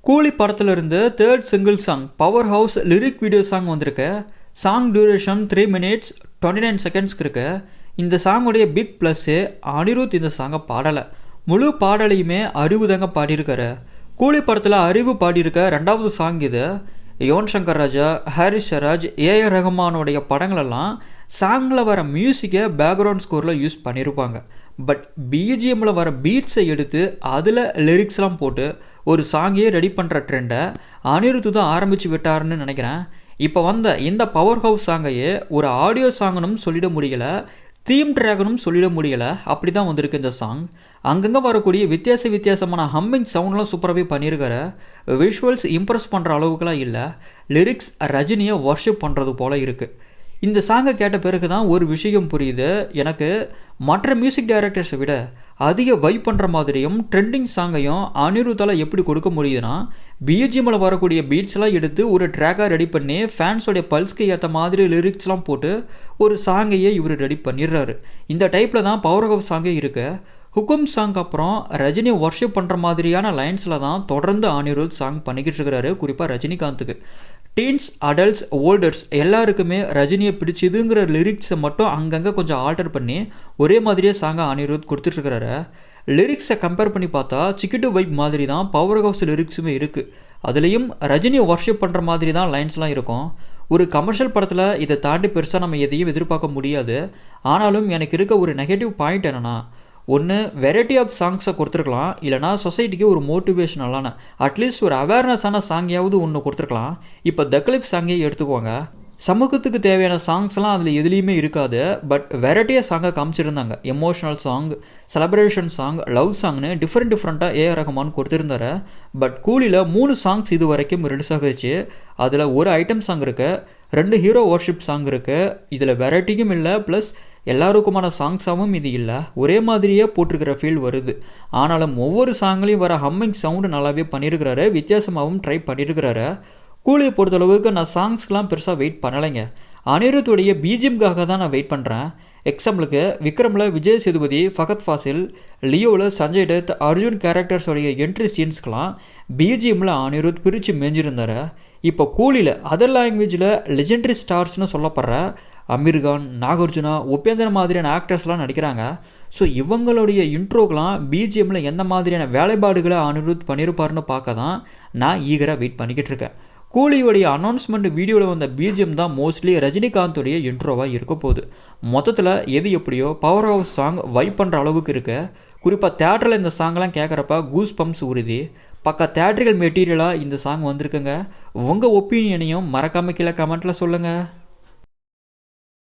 கூலி படத்தில் இருந்து third single song power house lyric video song வந்திருக்கு. Song duration three minutes twenty nine செகண்ட்ஸ்க்கு இருக்கு. இந்த சாங்குடைய பிக் ப்ளஸ்ஸு அனிருத் இந்த சாங்கை பாடலை. முழு பாடலையுமே அறிவு தாங்க பாடியிருக்காரு. கூலி படத்தில் அறிவு பாடியிருக்க ரெண்டாவது சாங் இது. யுவன் சங்கர் ராஜா ஹாரிஸ் ஷராஜ் ஏஆர் ரஹ்மானுடைய படங்களெல்லாம் சாங்கில் வர மியூசிக்கை பேக்ரவுண்ட் ஸ்கோரில் யூஸ் பண்ணியிருப்பாங்க. பட் பிஜிஎம்மில் வர பீட்ஸை எடுத்து அதில் லிரிக்ஸ்லாம் போட்டு ஒரு சாங்கையே ரெடி பண்ணுற ட்ரெண்டை அனிருத்து தான் ஆரம்பித்து விட்டாருன்னு நினைக்கிறேன். இப்போ வந்த இந்த பவர் ஹவுஸ் சாங்கையே ஒரு ஆடியோ சாங்கனும் சொல்லிட முடியலை தீம் ட்ராகனும் சொல்லிட முடியலை. அப்படி தான் வந்திருக்கு இந்த சாங் அங்கங்கே வரக்கூடிய வித்தியாச வித்தியாசமான ஹம்மிங் சவுண்ட்லாம் சூப்பராகவே பண்ணியிருக்காரு விஷுவல்ஸ் இம்ப்ரெஸ் பண்ணுற அளவுக்குலாம் இல்லை. லிரிக்ஸ் ரஜினியை ஒர்ஷிப் பண்ணுறது போல் இருக்குது இந்த சாங்கை கேட்ட பிறகு தான் ஒரு விஷயம் புரியுது. எனக்கு மற்ற மியூசிக் டைரக்டர்ஸை விட அதிக வைப் பண்ணுற மாதிரியும் ட்ரெண்டிங் சாங்கையும் அனிருத்தால் எப்படி கொடுக்க முடியுதுன்னா பிஜிஎம்மில் வரக்கூடிய பீட்ஸ்லாம் எடுத்து ஒரு ட்ராக்காக ரெடி பண்ணி ஃபேன்ஸோடைய பல்ஸ்க்கு ஏற்ற மாதிரி லிரிக்ஸ்லாம் போட்டு ஒரு சாங்கையே இவர் ரெடி பண்ணிடுறாரு. இந்த டைப்பில் தான் பவர் ஆஃப் சாங்கே இருக்கு. ஹுக்கும் சாங் அப்புறம் ரஜினி ஒர்ஷிப் பண்ணுற மாதிரியான லைன்ஸில் தான் தொடர்ந்து அனிருத் சாங் பண்ணிக்கிட்டு இருக்கிறாரு. குறிப்பாக ரஜினிகாந்துக்கு. டீன்ஸ் அடல்ட்ஸ் ஓல்டர்ஸ் எல்லாருக்குமே ரஜினியை பிடிச்சதுங்கிற லிரிக்ஸை மட்டும் அங்கங்கே கொஞ்சம் ஆல்டர் பண்ணி ஒரே மாதிரியே சாங்கை அனிருத் கொடுத்துட்ருக்கிறாரு லிரிக்ஸை கம்பேர் பண்ணி பார்த்தா சிக்கிட்டு வைப் மாதிரி தான் பவர் ஹவுஸ் லிரிக்ஸுமே இருக்குது அதுலேயும் ரஜினியை ஒர்ஷிப் பண்ணுற மாதிரி தான் லைன்ஸ்லாம் இருக்கும். ஒரு கமர்ஷியல் படத்தில் இதை தாண்டி பெருசாக நம்ம எதையும் எதிர்பார்க்க முடியாது. ஆனாலும் எனக்கு இருக்க ஒரு நெகட்டிவ் பாயிண்ட் என்னென்னா ஒன்று வெரைட்டி ஆஃப் சாங்ஸை கொடுத்துருக்கலாம். இல்லைனா சொசைட்டிக்கு ஒரு மோட்டிவேஷனலான அட்லீஸ்ட் ஒரு அவேர்னஸான சாங்கையாவது ஒன்று கொடுத்துருக்கலாம். இப்போ தக்லிப் சாங்கையே எடுத்துக்கோங்க. சமூகத்துக்கு தேவையான சாங்ஸ்லாம் அதில் எதுலேயுமே இருக்காது. பட் வெரைட்டியாக சாங்கை காமிச்சிருந்தாங்க. Emotional song celebration song love சாங்னு different டிஃப்ரெண்ட்டாக ஏஆர் ரஹ்மான் கொடுத்துருந்தாரு. பட் கூலியில் மூணு சாங்ஸ் இது வரைக்கும் ரிலீஸ் ஆகிடுச்சு அதில் ஒரு ஐட்டம் சாங் இருக்குது ரெண்டு ஹீரோ ஒர்ஷிப் சாங் இருக்குது இதில் வெரைட்டியும் இல்லை. ப்ளஸ் எல்லாருக்குமான சாங்ஸாகவும் இது இல்லை. ஒரே மாதிரியே போட்டிருக்கிற ஃபீல் வருது. ஆனாலும் ஒவ்வொரு சாங்லேயும் வர ஹம்மிங் சவுண்டு நல்லாவே பண்ணியிருக்கிறாரு வித்தியாசமாகவும் ட்ரை பண்ணியிருக்கிறாரு கூலியை பொறுத்தளவுக்கு நான் சாங்ஸ்க்கெலாம் பெருசாக வெயிட் பண்ணலைங்க. அனிருத்துடைய பிஜிஎம்காக தான் நான் வெயிட் பண்ணுறேன் எக்ஸாம்பிளுக்கு விக்ரமில் விஜய் சேதுபதி ஃபகத் ஃபாசில் லியோவில் சஞ்சய் டத் அர்ஜுன் கேரக்டர்ஸோடைய என்ட்ரி சீன்ஸ்க்கெலாம் பிஜிஎம்மில் அனிருத் பிரித்து மேஞ்சிருந்தார். இப்போ கூலியில் அதர் லாங்குவேஜில் லெஜெண்டரி ஸ்டார்ஸ்னு சொல்லப்படுற அமீர்கான் நாகார்ஜுனா உபேந்திர மாதிரியான ஆக்டர்ஸ்லாம் நடிக்கிறாங்க. ஸோ இவங்களுடைய இன்ட்ரோக்கெலாம் பிஜிஎம்மில் எந்த மாதிரியான வேலைப்பாடுகளை அனிருத் பண்ணியிருப்பாருன்னு பார்க்க தான் நான் ஈகராக வெயிட் பண்ணிக்கிட்டு இருக்கேன். கூலியோடைய அனௌன்ஸ்மெண்ட் வீடியோவில் வந்த பிஜிஎம் தான் மோஸ்ட்லி ரஜினிகாந்தோடைய இன்ட்ரோவாக இருக்க போகுது. மொத்தத்தில் எது எப்படியோ பவர் ஆஃப் சாங் வைப் பண்ணுற அளவுக்கு இருக்க. குறிப்பாக தேட்டரில் இந்த சாங்லாம் கேட்குறப்ப கூஸ் பம்ப்ஸ் உறுதி பக்கா தேட்ரிக்கல் மெட்டீரியலாக இந்த சாங் வந்திருக்குங்க. உங்கள் ஒப்பீனியனையும் மறக்காமல் கீழே கமெண்ட்டில் சொல்லுங்கள்